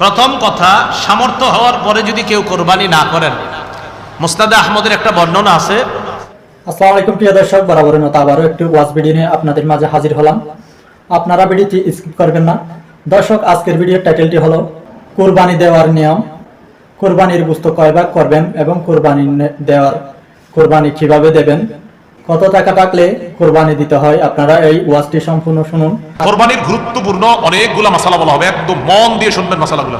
প্রথম কথা, সামর্থ্য হওয়ার পরে যদি কেউ কোরবানি না করেন। মুস্তাদা আহমদের একটা বর্ণনা আছে। আসসালামু প্রিয় দর্শক, বরাবরের মতো আবারও একটু ওয়াজ ভিডিও নিয়ে আপনাদের মাঝে হাজির হলাম। আপনারা ভিডিওটি স্কিপ করবেন না। দর্শক, আজকের ভিডিওর টাইটেলটি হলো, কোরবানি দেওয়ার নিয়ম। কোরবানির বুঝতে কয় ভাগ করবেন এবং কোরবানি দেওয়ার, কোরবানি কীভাবে দেবেন? কত টাকা থাকলে কোরবানি দিতে হয়? আপনারা এই ওয়াজটি সম্পূর্ণ শুনুন। কোরবানির গুরুত্বপূর্ণ অনেকগুলো মশালা বলা হবে। একদম মন দিয়ে শুনবেন মশালাগুলো।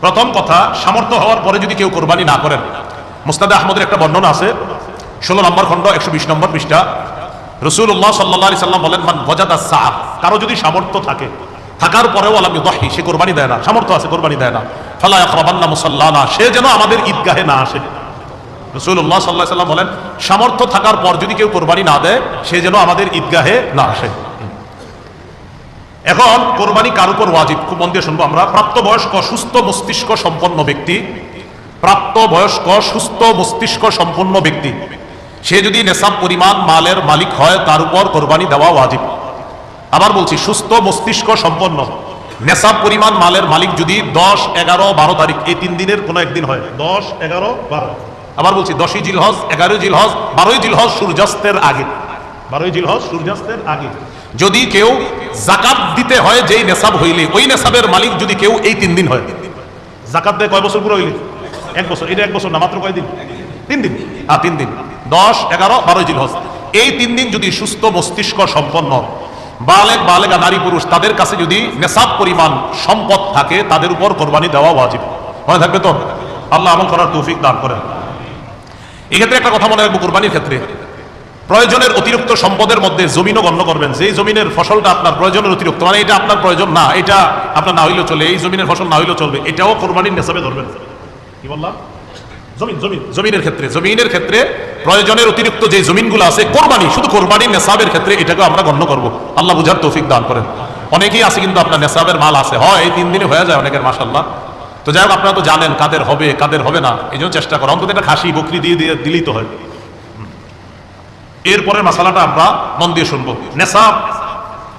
প্রথম কথা, সামর্থ্য হওয়ার পরে যদি কেউ কোরবানি না করেন। মুস্তাদা আহমদের একটা বর্ণনা আছে। ষোলো নম্বর খণ্ড, একশো বিশ নম্বর পৃষ্ঠা। রসুল্লাহ সাল্লাহ সাল্লাম বলেন, মান বজাদা সাহ কারও যদি সামর্থ্য থাকে, থাকার পরেও আলামি দহি সে কোরবানি দেয় না। সামর্থ্য আছে, কোরবানি দেয় না। ফালা আকরাবান্না মুসাল্লানা, সে যেন আমাদের ঈদগাহে না আসে। রসুল্লাহ সাল্লাহ সাল্লাম বলেন, সামর্থ্য থাকার পর যদি কেউ কোরবানি না দেয়, সে যেন আমাদের ঈদগাহে না আসে। এখন কোরবানি কার উপর ওয়াজিব? খুব মন দিয়ে শুনব আমরা। প্রাপ্তবয়স্ক, সুস্থ মস্তিষ্ক সম্পন্ন ব্যক্তি, প্রাপ্তবয়স্ক, সুস্থ মস্তিষ্ক সম্পন্ন ব্যক্তি, সে যদি নেশাব পরিমাণ মালের মালিক হয়, তার উপর কোরবানি দেওয়া ওয়াজিব। আবার বলছি, সুস্থ মস্তিষ্ক সম্পন্ন, নেশাব পরিমাণ মালের মালিক যদি দশ, এগারো, বারো তারিখ, এই তিন দিনের কোনো একদিন হয়? দশ, এগারো, বারো। আবার বলছি দশই জিল জিলহজ এগারোই জিল জিলহজ বারোই জিল জিলহজ সূর্যাস্তের আগে। বারোই জিল জিলহজ সূর্যাস্তের আগে। যদি কেউ জাকাত দিতে হয় যেই নেশাব হইলে ওই নেশাবের মালিক যদি কেউ এই তিন দিন হয়। জাকাত দেয় কয় বছর পুরো হইলে? এক বছর এটা এক বছর না মাত্র কয় দিন তিন দিন। হ্যাঁ তিন দিন। দশ এগারো বারোই জিলহজ। এই তিন দিন যদি সুস্থ মস্তিষ্ক সম্পন্ন বালেক বালেগা নারী পুরুষ তাদের কাছে যদি নেশাব পরিমাণ সম্পদ থাকে তাদের উপর কোরবানি দেওয়া ওয়াজিব। মনে থাকবে তো? আল্লাহ আমল করার তৌফিক দান করেন। এক্ষেত্রে একটা কথা মনে রাখব কোরবানির ক্ষেত্রে। প্রয়োজনের অতিরিক্ত সম্পদের মধ্যে জমিনও গণ্য করবেন। যেই জমিনের ফসলটা আপনার প্রয়োজনের অতিরিক্ত মানে এটা আপনার প্রয়োজন না, এটা আপনার না হইলেও চলে, এই জমিনের ফসল না হইলেও চলবে, এটাও কোরবানির নেশাবে ধরবেন। কি বললাম? জমিন জমিন, জমিনের ক্ষেত্রে জমিনের ক্ষেত্রে প্রয়োজনের অতিরিক্ত যে জমিনগুলো আছে, কোরবানি, শুধু কোরবানির নেশাবের ক্ষেত্রে এটাকে আমরা গণ্য করব। আল্লাহ বুঝার তৌফিক দান করেন। অনেকেই আছে কিন্তু আপনার নেশাবের মাল আছে। হয় এই তিন দিনে হয়ে যায় অনেকের মাসাল্লাহ তো যাই হোক, আপনারা তো জানেন কাদের হবে কাদের হবে না। এই জন্য চেষ্টা করা। অন্তত একটা খাসি বকরি দিয়ে দিয়ে দিলেই তো হয়। এরপরের মশালাটা আমরা মন দিয়ে শুনব। নেশাব,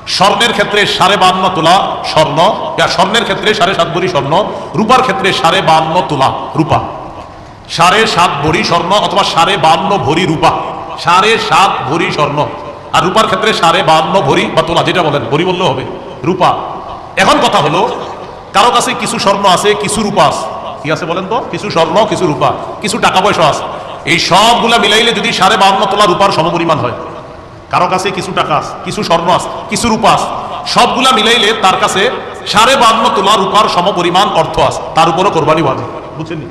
স্বর্ণের ক্ষেত্রে সাড়ে বান্ন তোলা স্বর্ণ স্বর্ণের ক্ষেত্রে সাড়ে সাত ভরি স্বর্ণ, রূপার ক্ষেত্রে সাড়ে বান্ন তোলা রূপা। সাড়ে সাত ভরি স্বর্ণ অথবা সাড়ে বান্ন ভরি রূপা। সাড়ে সাত ভরি স্বর্ণ। আর রূপার ক্ষেত্রে সাড়ে বান্ন ভরি বা তোলা, যেটা বলেন, ভরি বললেও হবে। রূপা। এখন কথা হলো কারও কাছে কিছু স্বর্ণ আছে, কিছু রূপা আছে। কি আছে বলেন তো? কিছু স্বর্ণ, কিছু রূপা, কিছু টাকা পয়সা আছে। এই সবগুলা মিলাইলে যদি সাড়ে বান্ন তোলা রূপার সমপরিমাণ হয়। কারও কাছে কিছু টাকা আছে, কিছু স্বর্ণ আছে, কিছু রূপা আছে। সবগুলা মিলাইলে তার কাছে সাড়ে বান্ন তোলা রূপার সমপরিমাণ অর্থ আছে। তার উপরও কোরবানি বাজে বুঝছেন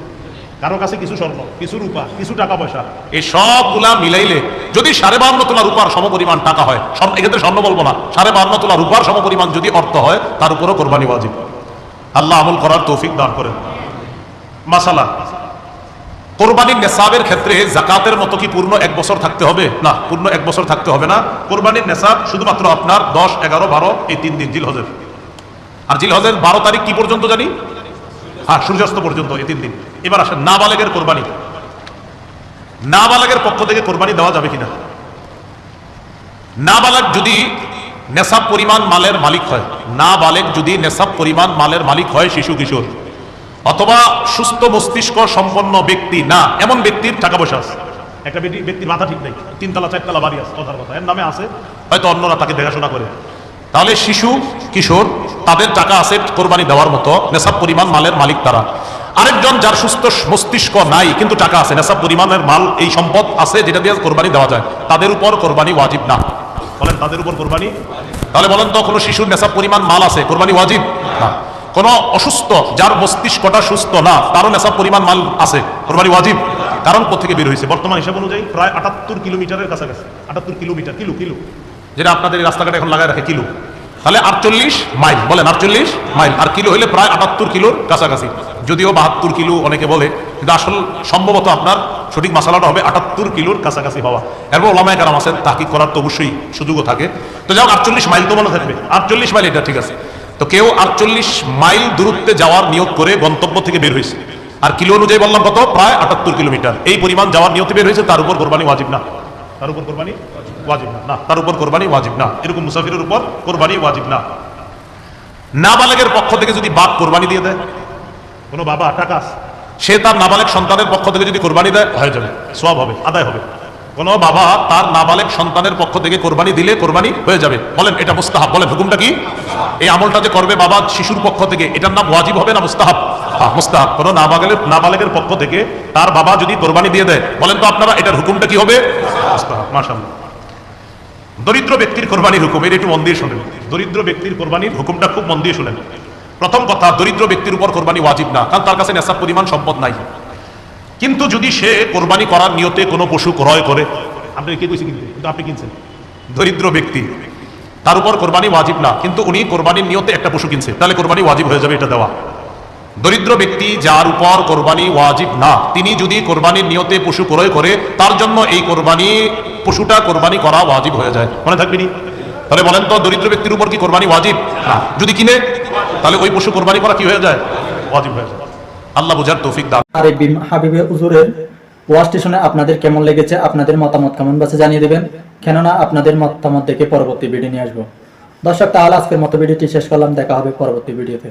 কারও কাছে কিছু স্বর্ণ, কিছু রূপা, কিছু টাকা পয়সা। এই সবগুলা মিলাইলে যদি সাড়ে বান্ন তোলা রূপার সমপরিমাণ টাকা হয় এক্ষেত্রে স্বর্ণ বলব না। সাড়ে বান্ন তোলা রূপার সমপরিমাণ যদি অর্থ হয়, তার উপরও কোরবানি বাজিব আল্লাহ আমল করার তৌফিক দান করেন। মাসালা কোরবানির নেশাবের ক্ষেত্রে জাকাতের মতো কি পূর্ণ এক বছর থাকতে হবে? না, পূর্ণ এক বছর থাকতে হবে না। কোরবানির নেশাব শুধুমাত্র আপনার দশ, এগারো, বারো, এই তিন দিন জিল জিলহজের। আর জিল জিলহজের বারো তারিখ কি পর্যন্ত জানি? হ্যাঁ সূর্যাস্ত পর্যন্ত, এই তিন দিন। এবার আসেন, নাবালেগের কোরবানি। নাবালেগের পক্ষ থেকে কোরবানি দেওয়া যাবে কিনা? নাবালেগ যদি নেশাব পরিমাণ মালের মালিক হয়। নাবালেগ যদি নেশাব পরিমাণ মালের মালিক হয় শিশু কিশোর। অথবা সুস্থ মস্তিষ্ক সম্পন্ন ব্যক্তি না এমন ব্যক্তির টাকা পয়সা আছে। একটা ব্যক্তি ব্যক্তির মাথা ঠিক নেই। তিনতলা চারতলা বাড়ি আছে কথার কথা। এর নামে আছে হয়তো অন্যরা তাকে দেখাশোনা করে। তাহলে শিশু কিশোর তাদের টাকা আছে কোরবানি দেওয়ার মতো নেশাব পরিমাণ মালের মালিক তারা। আরেকজন যার সুস্থ মস্তিষ্ক নাই কিন্তু টাকা আছে নেশাব পরিমাণের মাল এই সম্পদ আছে যেটা দিয়ে কোরবানি দেওয়া যায়। তাদের উপর কোরবানি ওয়াজিব না। বলেন তাদের উপর কোরবানি? তাহলে বলেন তো কোনো শিশুর নেশাব পরিমাণ মাল আছে কোরবানি ওয়াজিব? না। কোনো অসুস্থ যার মস্তিষ্কটা সুস্থ না তারও নেশাব পরিমাণ মাল আছে কোরবানি ওয়াজিব? কারণ কোথেকে বের হয়েছে? বর্তমান হিসাব অনুযায়ী প্রায় আটাত্তর কিলোমিটারের কাছাকাছি। আটাত্তর কিলোমিটার কিলো কিলো। যেটা আপনাদের রাস্তাঘাটে এখন লাগায় রাখে কিলো। তাহলে আটচল্লিশ মাইল বলেন আটচল্লিশ মাইল আর কিলো হলে প্রায় আটাত্তর কিলোর কাছাকাছি। যদিও বাহাত্তর কিলো অনেকে বলে, কিন্তু আসল সম্ভবত আপনার সঠিক মশালাটা হবে আটাত্তর কিলোর কাছাকাছি হওয়া। এরপর ওলামায় কারাম আছেন তাকিক করার তো অবশ্যই সুযোগও থাকে। তো যাও আটচল্লিশ মাইল তো মনে থাকবে। আটচল্লিশ মাইল এটা ঠিক আছে। তো কেউ আটচল্লিশ মাইল দূরত্বে যাওয়ার নিয়োগ করে গন্তব্য থেকে বের হয়েছে। আর কিলো অনুযায়ী বললাম কত? প্রায় আটাত্তর কিলোমিটার। এই পরিমাণ যাওয়ার নিয়তে বের হয়েছে, তার উপর কোরবানি ওয়াজিব না। তার উপর কোরবানি ওয়াজিব না। না, তার উপর কোরবানি ওয়াজিব না। এরকম মুসাফিরের উপর কোরবানি ওয়াজিব না। নাবালেগের পক্ষ থেকে যদি বাপ কোরবানি দিয়ে দেয় কোনো বাবা টাকা সে তার নাবালেগ সন্তানের পক্ষ থেকে যদি কোরবানি দেয় হয়ে যাবে সব হবে আদায় হবে। কোনো বাবা তার নাবালেগ সন্তানের পক্ষ থেকে কোরবানি দিলে কোরবানি হয়ে যাবে। বলেন এটা মুস্তাহাব। বলেন হুকুমটা কি? এই আমলটা যে করবে বাবা শিশুর পক্ষ থেকে এটার নাম ওয়াজিব হবে না মুস্তাহাব? মুস্তাহাব। কোনো নাবালেগের নাবালেগের পক্ষ থেকে তার বাবা যদি কোরবানি দিয়ে দেয় বলেন তো আপনারা এটার হুকুমটা কি হবে? মুস্তাহাব মাশাআল্লাহ। দরিদ্র ব্যক্তির কোরবানির হুকুম এর একটু মন দিয়ে শোনেন। দরিদ্র ব্যক্তির কোরবানির হুকুমটা খুব মন দিয়ে শোনেন। প্রথম কথা দরিদ্র ব্যক্তির উপর কোরবানি ওয়াজিব না কারণ তার কাছে নেশাব পরিমাণ সম্পদ নাই। কিন্তু যদি সে কোরবানি করার নিয়তে কোনো পশু ক্রয় করে আপনি কে কইছে কিনতে? কিন্তু আপনি কিনছেন? দরিদ্র ব্যক্তি তার উপর কোরবানি ওয়াজিব না কিন্তু উনি কোরবানির নিয়তে একটা পশু কিনছে তাহলে কোরবানি ওয়াজিব হয়ে যাবে এটা দেওয়া। দরিদ্র ব্যক্তি যার উপর কোরবানি ওয়াজিব না তিনি যদি কোরবানির নিয়তে পশু ক্রয় করে তার জন্য এই কোরবানি পশুটা কোরবানি করা ওয়াজিব হয়ে যায়। মনে থাকবেনি তাহলে বলেন তো দরিদ্র ব্যক্তির উপর কি কোরবানি ওয়াজিব? না। যদি কিনে তাহলে ওই পশু কোরবানি করা কি হয়ে যায়? ওয়াজিব হয়ে যায়। আল্লাহ বুঝার তৌফিক দান। আর বিম- হাবিবে উজুরের ওয়াজ স্টেশনে আপনাদের কেমন লেগেছে, আপনাদের মতামত কমেন্ট বক্সে জানিয়ে দেবেন। কেননা আপনাদের মতামত দেখে পরবর্তী ভিডিও নিয়ে আসব। দর্শক, তাহলে আজকের মতো ভিডিওটি শেষ করলাম। দেখা হবে পরবর্তী ভিডিওতে